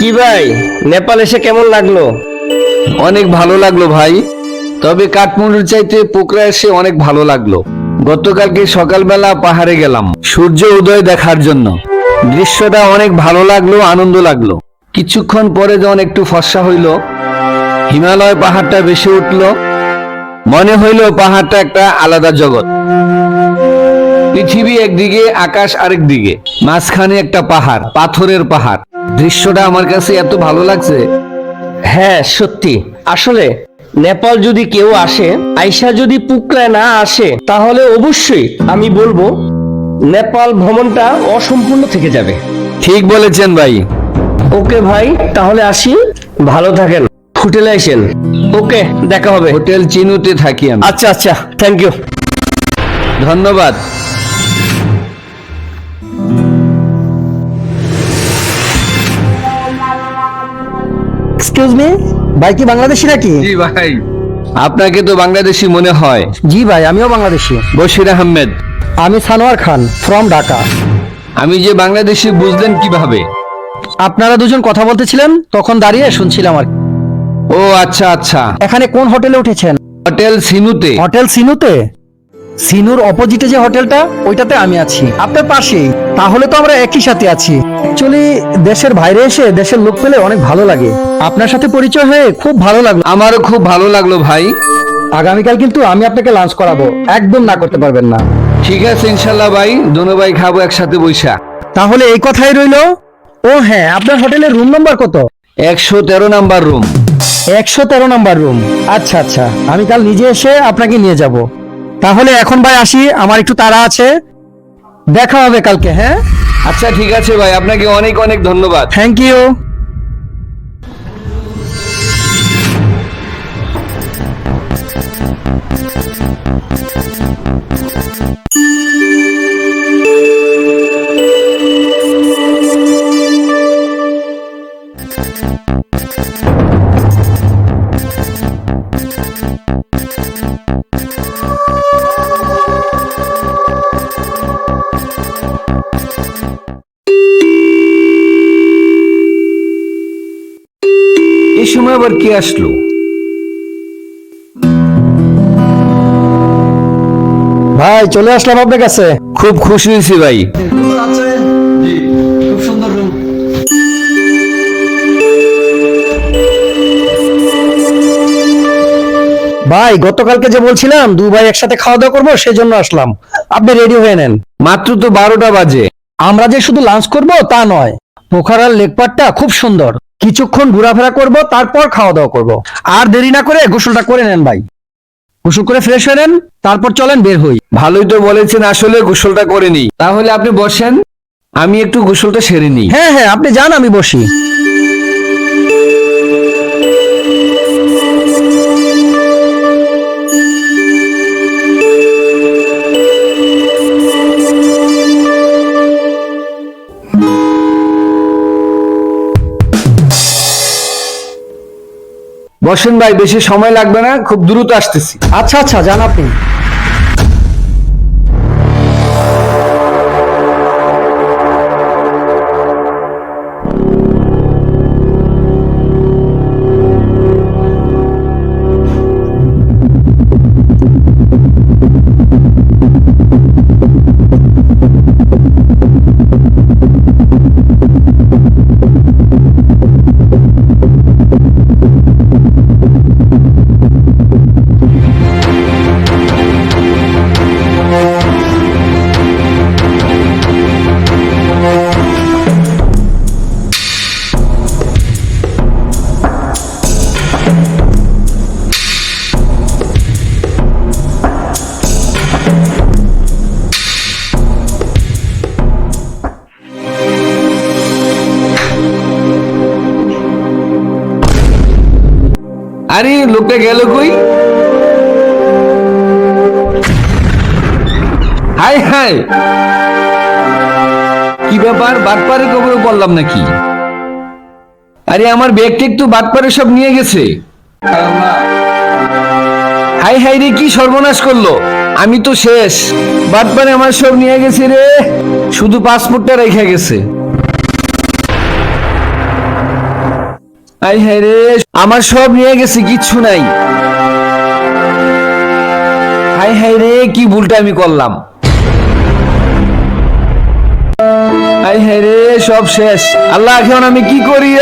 কি ভাই? নেপাল এসে কেমন লাগল? অনেক ভালো লাগল ভাই। তবে কাঠমান্ডুর চাইতে পোকরা এসে অনেক ভালো লাগল। গতকালকে সকালবেলা পাহাড়ে গেলাম। সূর্য উদয় দেখার জন্য। দৃশ্যটা অনেক ভালো লাগল, আনন্দ লাগল। কিছুক্ষণ পরে যখন একটু ফর্সা হইল, হিমালয় পাহাড়টা বেশি উঠল। মনে হইল পাহাড়টা একটা আলাদা জগৎ। পৃথিবী একদিকে, আকাশ আরেক দিকে মাঝখানে একটা পাহাড়, পাথরের পাহাড়। দৃশ্যটা আমার কাছে এত ভালো লাগছে। হ্যাঁ সত্যি। আসলে নেপাল যদি কেউ আসে আইসা যদি পুকরায় না আসে তাহলে অবশ্যই আমি বলব নেপাল ভ্রমণটা অসম্পূর্ণ থেকে যাবে। ঠিক বলেছেন ভাই। ওকে ভাই তাহলে আসি। ভালো থাকেন। হোটেলে আসেন। ওকে দেখা হবে। হোটেল চিনুতে থাকি আমি। আচ্ছা আচ্ছা। Thank you. ধন্যবাদ। এক্সকিউজ মি ভাই কি বাংলাদেশি নাকি? জি ভাই। আপনাকে তো বাংলাদেশি মনে হয়। জি ভাই আমিও বাংলাদেশি। বশির আহমেদ। আমি সানোয়ার খান ফ্রম ঢাকা আমি যে বাংলাদেশি বুঝলেন কীভাবে? আপনারা দুজন কথা বলতেছিলেন তখন দাঁড়িয়ে শুনছিলাম আর কি। ও আচ্ছা আচ্ছা। এখানে কোন হোটেলে উঠেছেন? হোটেল সিনুতে। হোটেল সিনুতে? সিনুর অপোজিটে যে হোটেলটা ওইটাতে আমি আছি। আপনার পাশেই। তাহলে তো আমরা একই সাথে আছি। অ্যাকচুয়ালি দেশের বাইরে এসে দেশের লোক পেলে অনেক ভালো লাগে। আপনার সাথে পরিচয় হয়ে খুব ভালো লাগল। আমারও খুব ভালো লাগল ভাই। আগামীকাল কিন্তু আমি আপনাকে লাঞ্চ করাবো। একদম না করতে পারবেন না। ঠিক আছে ইনশাল্লাহ ভাই। দোনো ভাই খাব একসাথে বৈশা। তাহলে এই কথাই রইল। ও হ্যাঁ আপনার হোটেলের রুম নাম্বার কত? একশো তেরো নাম্বার রুম একশো তেরো নাম্বার রুম আচ্ছা আচ্ছা। আমি কাল নিজে এসে আপনাকে নিয়ে যাব। তাহলে এখন ভাই আসি আমার একটু তাড়া আছে। দেখা হবে কালকে হ্যাঁ? আচ্ছা ঠিক আছে ভাই আপনাকে অনেক অনেক ধন্যবাদ। থ্যাংক ইউ এই সময় আবার কি আসলো? ভাই চলে আসলাম আপনার কাছে। খুব খুশি হয়েছি ভাই। খুব সুন্দর রুম ভাই গতকালকে যে বলছিলাম দু ভাই একসাথে খাওয়া দাওয়া করব সেই জন্য আসলাম। আপনি রেডি হয়ে নেন। মাত্র তো বারোটা বাজে। আমরা যে শুধু লাঞ্চ করব তা নয়। পোখারার লেকপাটটা খুব সুন্দর। কিছুক্ষণ ঘোরাফেরা করব তারপর খাওয়া দাওয়া করব। আর দেরি না করে গোসলটা করে নেন ভাই। গোসল করে ফ্রেশ হয়ে নেন তারপর চলেন বের হই। ভালোই তো বলেছেন আসলে গোসলটা করে নি তাহলে আপনি বসেন। আমি একটু গোসলটা সেরে নিই। হ্যাঁ হ্যাঁ আপনি যান আমি বসি। বসেন ভাই বেশি সময় লাগবে না খুব দ্রুত আসতেছি। আচ্ছা আচ্ছা জান আপনি। আরে লোকটা গেল কই? Hi hi. কি ব্যাপার, বাটপারে কবরে বললাম নাকি? আরে, আমার ব্যাগটা একটু বাটপারে সব নিয়ে গেছে। হাই হাই রে, কি সর্বনাশ করল? আমি তো শেষ। বাটপারে আমার সব নিয়ে গেছে রে। শুধু পাসপোর্টটা রেখে গেছে। হাই হাই রে, আমার সব নিয়ে গেছে, কিচ্ছু নাই। হাই হাই রে, কি ভুলটা আমি করলাম। আই হাই রে, সব শেষ। আল্লাহ এখন আমি কি করি?